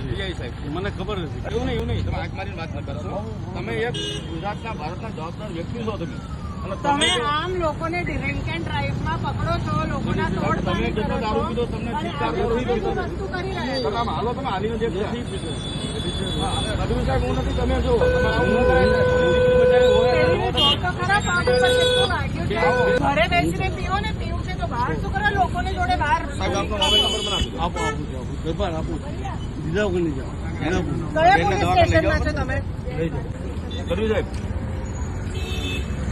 PI સાહેબ. મને ખબર નથી. એવું નહીં એવું નહીં. તમે આંખ મારીને વાત ન કરો. તમે એક ગુજરાતના ભારતના જવાબદાર વ્યક્તિ છો તમે. અને તમે આમ લોકોને ડ્રિંક એન્ડ ડ્રાઈવમાં પકડો છો લોકોના તોડ તમે પાણી જેટલો કરો દારૂ છો પીધો તમને વસ્તુ કરી રહ્યા તમે આમ હાલો તમે હાલીને જે ગઢવી સાહેબ હું નથી તમે જો ઘરે બેસીને પીવો ને પીવું છે તો બહાર શું કરો? લોકોને જોડે બહાર સાહેબ આપનો મોબાઈલ નંબર પણ આપી. આપો આપું આપું. નહીં જાઓ. સ્ટેશનમાં જાઓ.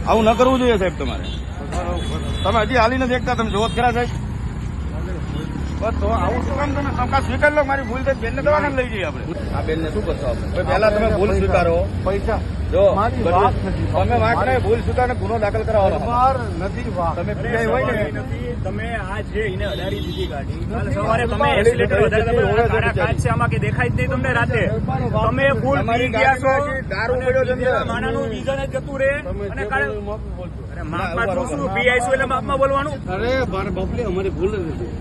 આવું ન કરવું જોઈએ સાહેબ તમારે. તમે હજી હાલી નથી એકતા તમે જોત ખરા સાહેબ. બસ તો આવું શું કામ તમે તમે સ્વીકાર લો? મારી ભૂલ છે બેનને દવાખાને લઈ જઈએ આપણે. આ બેનને શું કરશો આપણે પહેલા તમે ભૂલ સ્વીકારો. પૈસા. જો મારી વાત નથી. તમે વાંક ભૂલ સ્વીકારને ગુનો દાખલ કરાવવાનો નથી તમે પીઆઈ હોય ને? તમે આ જે એને અડાડી દીધી ગાડી સવારે તમે નથી. એક્સિલેટર વધારે તમે હોવે તો કાળા કાચ છે આમાં કે દેખાય જ નહીં તમને રાતે. તમે ફૂલ પી ગયા છો દારૂ પડ્યો છે માણાનું વિઝન જતું રહે. અને કાલે. અરે માપમાં એટલે માપમાં બોલવાનું? અરે મારે અમારી ભૂલ નથી.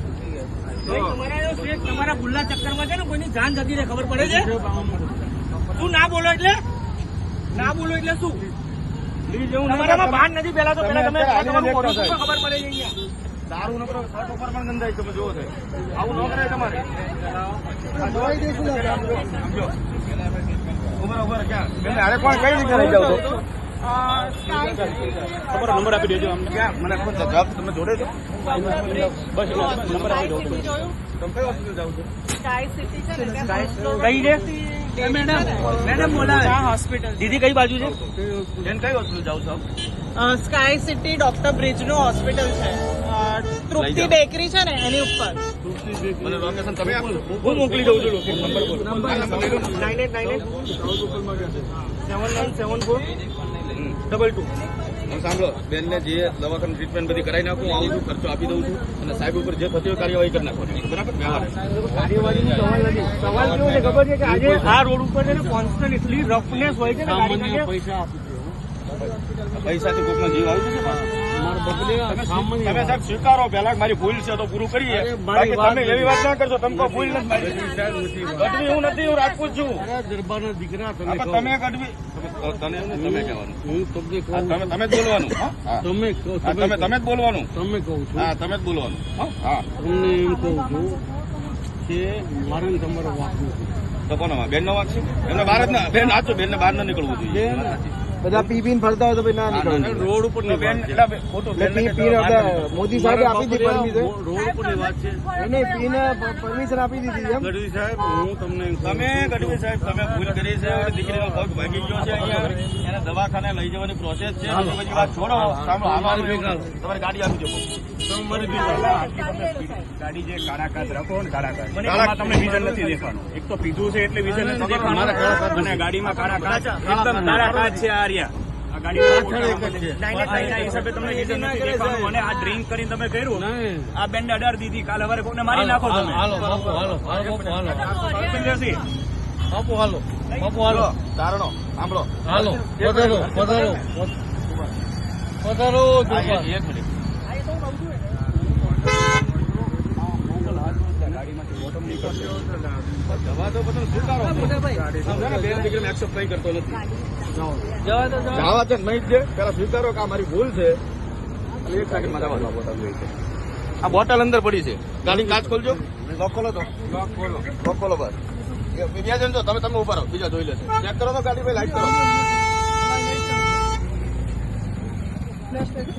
તમારા ભૂલના ચક્કરમાં છે ને કોઈની જાન જતી રહે ખબર પડે છે? શું ના બોલો એટલે? ના બોલો એટલે શું? તમારામાં ભાન નથી પેલા તો પેલા તમે ખબર પડે છે દારૂ નકરો શર્ટ ઉપર પણ ગંધાય તમે જોવો છે. આવું ન કરાય તમારે. આ જો. ઊભા ઊભા ક્યાં? અરે કોણ કઈ રીતે જાવ તમારો નંબર આપી દેજો અમને ક્યાં મને કોણ જવાબ તમે જોડે છો બસ નંબર આપી દો સિટી જોયું તમે કઈ હોસ્પિટલ જાવ છો સ્કાય સિટી છે ને ત્યાં કઈ છે મેડમ મેડમ બોલાવે હોસ્પિટલ દીદી કઈ બાજુ છે બેન કઈ હોસ્પિટલ જાવ છો સ્કાય સિટી ડોક્ટર બ્રિજનું હોસ્પિટલ છે અ, તૃપ્તિ બેકરી છે ને એની ઉપર મને લોકેશન તમે આપો હું મોકલી દઉં છું લોકેશન નંબર બોલો આ નંબર લઈ લો. Nine eight nine eight seven nine seven four hmm. Double two સાંભળો બેનને જે દવાખાનું ટ્રીટમેન્ટ બધી કરાવી નાખું આવું છું ખર્ચો આપી દઉં છું અને સાહેબ ઉપર જે થતી હોય કાર્યવાહી કરી નાખવાની. બરાબર? કાર્યવાહીનો સવાલ નથી. સવાલ કેવો છે? ખબર છે કે આજે આ રોડ ઉપર છે કોન્સ્ટન્ટ એટલી રફનેસ હોય છે સામાન્ય પૈસા આપી પૈસાથી કોકનો જીવ તમે સાહેબ સ્વીકારો પહેલા મારી ભૂલ છે તો પૂરું કરીએ. બાકી તમે એવી વાત ના કરશો તમે ભૂલ નથી ગઢવી હું નથી હું રાજપૂત છું. દરબારના દીકરા તમે હા, કહો. પણ તમે ગઢવી તમે- તને એમ નહીં, તમે કહેવાનું? હું તમને તમે તમે જ બોલવાનું. તમે તમે તમે તમે જ બોલવાનું. તમે કહું છું. હા તમે જ બોલવાનું. હા? તમને એમ કહું છું કે મારે તમારો વાંક નથી. તો કોનો? બેનનો વાંક છે? એમને બહાર જ ના બેન સાચું બેનને બહાર ન નીકળવું જોઈએ. બધા પી પીને ફરતા હોય તો ભાઈ ના નીકળે. રોડ ઉપર પી નીકળવું. મોદી સાહેબે આપી દીધી પરમિશન રોડ ઉપર વાત છે. એને પીને પરમિશન આપી દીધી એમ. ગઢવી સાહેબ હું તમને તમે ગઢવી સાહેબ તમે ભૂલ કરી છે દીકરીનો પગ ભાગી ગયો છે અહીંયા. એને દવાખાને લઈ જવાની પ્રોસેસ છે. વાત છોડો તમારી. તમારી ગાડી આપી દો. તમારી ભેગા. ગાડી જે કાળા રાખો ને કાળા એમાં તમને વિઝન નથી દેખાનું એક તો પીધું છે એટલે વિઝન નથી દેખાનું મારા કાળા કાચ અને ગાડીમાં કાળા એકદમ કાચ. છે આ રહ્યા આ ગાડીમાં પાછળ એક જ છે. એના હિસાબે તમને વિઝન નથી દેખાનું અને આ ડ્રિંક કરીને તમે કર્યું આ બેન અડાર દીધી. કાલે હવારે કોઈને મારી નાખો તમે. હાલો બાપુ હાલો હાલો બાપુ હાલો. બાપુ હાલો. તારણો સાંભળો. હાલો. પધારો પધારો. પધારો એક એક મિનિટ. દવા તો બધું સ્વીકારો સમજો ને, બેન દીકરીને કરતો નથી જવા છે નહીં જ દે પેલા સ્વીકારો કે આ મારી ભૂલ છે એક સેકન્ડમાં જવા આ બોટલ છે. આ બોટલ અંદર પડી છે. ગાડી કાચ ખોલજો. લોક ખોલો તો. લોક ખોલો. લોક ખોલો બસ. બીજા જણ જો તમે તમે ઊભા રહો. બીજા જોઈ લેશે ચેક કરો તો ગાડી ભાઈ લાઈટ કરો.